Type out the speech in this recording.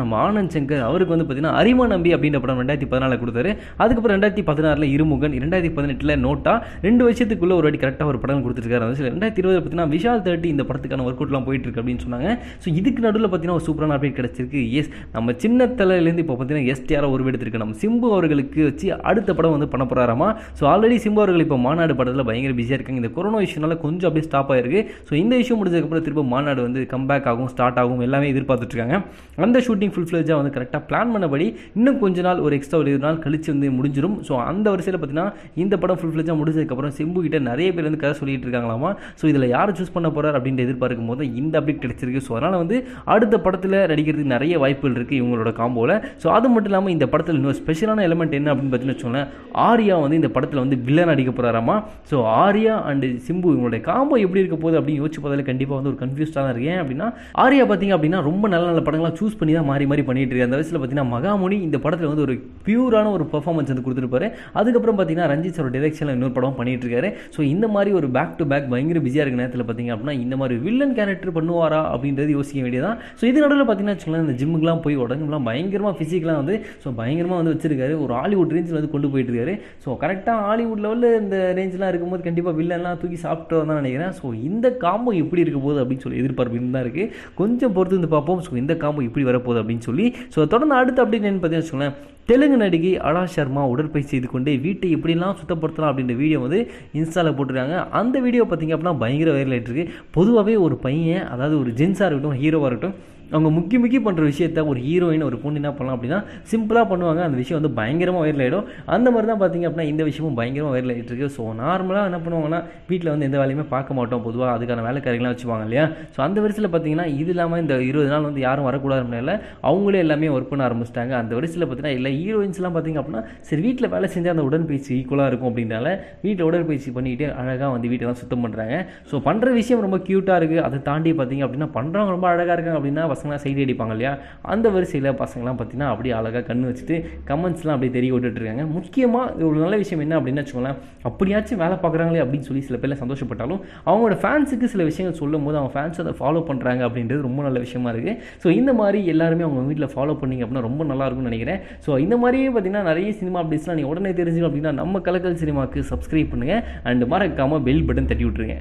நம்ம ஆனந்த் சங்கர் அவருக்கு வந்து பார்த்தீங்கன்னா அரிமா நம்பி அப்படின்ற படம் ரெண்டாயிரத்தி பதினாலில் கொடுத்தாரு. அதுக்கப்புறம் ரெண்டாயிரத்தி பதினாறில் இருமுகன் ரெண்டாயிரத்தி பதினெட்டில் நோட்டா. ரெண்டு வருஷத்துக்குள்ள ஒரு வாட்டி கரெக்டாக ஒரு படம் கொடுத்துருக்காரு. அந்த ரெண்டாயிரத்தி இருபது பார்த்தீங்கன்னா விஷால் தேர்ட்டி இந்த படத்துக்கான ஒர்க் அவுட்லாம் போயிட்டு இருக்கு அப்படின்னு சொன்னாங்க. ஸோ இதுக்கு நடுவில் பார்த்தீங்கன்னா ஒரு சூப்பரான அப்டேட் கிடச்சிருக்கு. எஸ் நம்ம சின்ன தலையிலேருந்து இப்போ பார்த்தீங்கன்னா எஸ்டிஆராக உருவெடுத்திருக்கு. நம்ம சிம்பு அவர்களுக்கு வச்சு அடுத்த படம் வந்து பண்ண போகிறாராமா ஸோ ஆல்ரெடி சிம்பு அவர்கள் இப்போ மாநாடு படத்தில் பயங்கர பிஸியாக இருக்காங்க. இந்த கொரோனா இஷ்யூனால கொஞ்சம் அப்படியே ஸ்டாப் ஆயிருக்கு. ஸோ இந்த இஷ்யூ முடிஞ்சதுக்கப்புறம் திரும்ப மாநாடு வந்து கம்பேக் ஆகும் ஸ்டார்ட் ஆகும். எல்லாமே எதிர்பார்த்துட்டு இருக்காங்க. அந்த ஷூட்டிங் ஃபுல் ஃப்ளேஜாக வந்து கரெக்டாக பிளான் பண்ணபடி இன்னும் கொஞ்ச நாள் ஒரு எக்ஸ்ட்ரா ஒரு இருபது நாள் கழிச்சு வந்து முடிஞ்சிடும் ஸோ அந்த வரிசையில் பார்த்தீங்கன்னா இந்த படம் ஃபுல் ஃப்ளேஜாக முடிஞ்சதுக்கப்புறம் சிம்பு கிட்ட நிறைய பேர் வந்து கதை சொல்லிட்டு இருக்காங்களாமா? ஸோ இதில் யார் சூஸ் பண்ண போகிறார் அப்படின்ற எதிர்பார்க்கும் போது இந்த அப்டேட் கிடைச்சிருக்கு. ஸோ அதனால் வந்து அடுத்த படத்தில் நடிக்கிறதுக்கு நிறைய வாய்ப்புகள் இருக்குது இவங்களோட காம்போவில் ஸோ அது மட்டும் இல்லாமல் இந்த படத்தில் இன்னும் ஸ்பெஷலான எலமெண்ட் என்ன அப்படின்னு பார்த்தீங்கன்னா வச்சுக்கோங்களேன் ஆர்யா வந்து இந்த படத்தில் வந்து வில்லன் அடிக்க போகிறாராமா ஸோ ஆர்யா அண்டு சிம்பு இவங்களுடைய காம்போ எப்படி இருக்க போகுது அப்படின்னு யோசிச்சு பார்த்தாலே கண்டிப்பாக வந்து ஒரு கன்ஃபியூஸ்டாக தான் இருக்கேன் அப்படின்னா ஆர்யா பார்த்தீங்க அப்படின்னா ரொம்ப நல்ல நல்ல படங்களாக சூஸ் பண்ணி தான் மாறி மாறி பண்ணிகிட்டு இருக்கு அந்த வயசில் பார்த்தீங்கன்னா மகாமுனி இந்த படத்தில் வந்து ஒரு பியூரான ஒரு பர்ஃபார்மன்ஸ் வந்து கொடுத்துருப்பாரு. அதுக்கப்புறம் பார்த்தீங்கன்னா ரஞ்சித் சார் டிரெக்ஷனில் இன்னொரு படம் பண்ணிகிட்டு இருக்காரு. ஸோ இந்த மாதிரி ஒரு பேக் டு பேக் பயங்கர பிஸியாக இருக்க நேரத்தில் பார்த்தீங்க அப்படின்னா இந்த மாதிரி வில்லன் கேரக்டர் பண்ணுவாரா அப்படின்றது யோசிக்க வேண்டியதான் ஸோ இது நடுவில் பார்த்தீங்கன்னா வச்சுக்கோங்களேன் இந்த ஜிம்முக்குலாம் போய் உடம்புலாம் பயங்கரமாக ஃபிசிக்கலாம் வந்து ஸோ பயங்கரமாக வந்து வச்சிருக்காரு. ஒரு ஹாலிவுட் ரேஞ்சில் வந்து கொண்டு போயிட்டு இருக்காரு. ஸோ கரெக்டாக ஹாலிவுட் லெவலில் இந்த ரேஞ்செலாம் இருக்கும்போது கண்டிப்பாக வில்லன்லாம் தூக்கி சாப்பிட்டு தான் நினைக்கிறேன். ஸோ இந்த காம்போ எப்படி இருக்க போகுது அப்படின்னு சொல்லி எதிர்பார்ப்பு தான் இருக்குது கொஞ்சம் பொறுத்து வந்து பார்ப்போம். ஸோ இந்த காம்போ எப்படி வரப்போகுது அப்படின்னு சொல்லி ஸோ தொடர்ந்து அடுத்து அப்படின்னு என்ன பார்த்தீங்கன்னா வச்சுக்கோங்களேன் தெலுங்கு நடிகை அலா சர்மா உடற்பயிற்சி செய்து கொண்டு வீட்டை எப்படிலாம் சுத்தப்படுத்தலாம் அப்படின்ற வீடியோ வந்து இன்ஸ்டாவில் போட்டிருக்காங்க. அந்த வீடியோ பார்த்தீங்க அப்படின்னா பயங்கர வைரல் ஆகிட்டு இருக்கு. பொதுவாகவே ஒரு பையன் அதாவது ஒரு ஜென்ஸாக இருக்கட்டும் ஹீரோவாக இருக்கட்டும் அவங்க முக்கிய முக்கிய பண்ணுற விஷயத்த ஒரு ஹீரோயின் ஒரு பொண்ணு என்ன பண்ணலாம் அப்படின்னா சிம்பிளாக பண்ணுவாங்க. அந்த விஷயம் வந்து பயங்கரமாக வைரல் ஆகிடும் அந்த மாதிரி தான் பார்த்தீங்க அப்படின்னா இந்த விஷயமும் பயங்கரமாக வைரல் ஆகிட்டு இருக்கு. ஸோ நார்மலாக என்ன பண்ணுவாங்கன்னா வீட்டில் வந்து எந்த வேலையுமே பார்க்க மாட்டோம் பொதுவாக அதுக்கான வேலைக்காரங்களாம் வச்சுப்பாங்க இல்லையா? ஸோ அந்த வரிசையில் பார்த்தீங்கன்னா இது இல்லாமல் இந்த இருபது நாள் வந்து யாரும் வரக்கூடாது அப்படின்னால அவங்களே எல்லாமே ஒர்க் பண்ண ஆரம்பிச்சிட்டாங்க. அந்த வரிசையில் பார்த்தீங்கன்னா இல்லை ஹீரோயின்ஸ்லாம் பார்த்தீங்க அப்படின்னா சரி வீட்டில் வேலை செஞ்சால் அந்த உடற்பயிற்சி ஈக்குவலாக இருக்கும் அப்படின்றனால வீட்டில் உடற்பயிற்சி பண்ணிக்கிட்டு அழகாக வந்து வீட்டெல்லாம் சுத்தம் பண்ணுறாங்க ஸோ பண்ணுற விஷயம் ரொம்ப க்யூட்டாக இருக்குது அதை தாண்டி பார்த்தீங்க அப்படின்னா பண்ணுறவங்க ரொம்ப அழகாக இருக்காங்க அப்படின்னா பசங்களாம் சைடு அடிப்பாங்க இல்லையா? அந்த வரிசையில் பசங்களாம் பார்த்தீங்கன்னா அப்படியே அழகாக கண் வச்சுட்டு கமெண்ட்ஸ்லாம் அப்படியே தெரிய விட்டுட்டு இருக்காங்க முக்கியமாக ஒரு நல்ல விஷயம் என்ன அப்படின்னு வச்சுக்கோங்களேன் அப்படியாச்சும் வேலை பார்க்குறாங்களே அப்படின்னு சொல்லி சில பேர்லாம் சந்தோஷப்பட்டாலும் அவங்களோட ஃபேன்ஸுக்கு சில விஷயங்கள் சொல்லும் போது அவங்க ஃபேன்ஸ் அதை ஃபாலோ பண்ணுறாங்க அப்படின்றது ரொம்ப நல்ல விஷயமா இருக்குது ஸோ இந்த மாதிரி எல்லாருமே அவங்க வீட்டில் ஃபாலோ பண்ணிங்க அப்படின்னா ரொம்ப நல்லா இருக்கும்னு நினைக்கிறேன். ஸோ இந்த மாதிரியே பார்த்தீங்கன்னா நிறைய சினிமா அப்டேட்ஸ்லாம் நீங்கள் உடனே தெரிஞ்சுக்கணும் அப்படின்னா நம்ம கலக்கல் சினிமாவுக்கு சப்ஸ்கிரைப் பண்ணுங்கள் அண்ட் மறக்காமல் பெல் பட்டன் தட்டி விட்ருங்க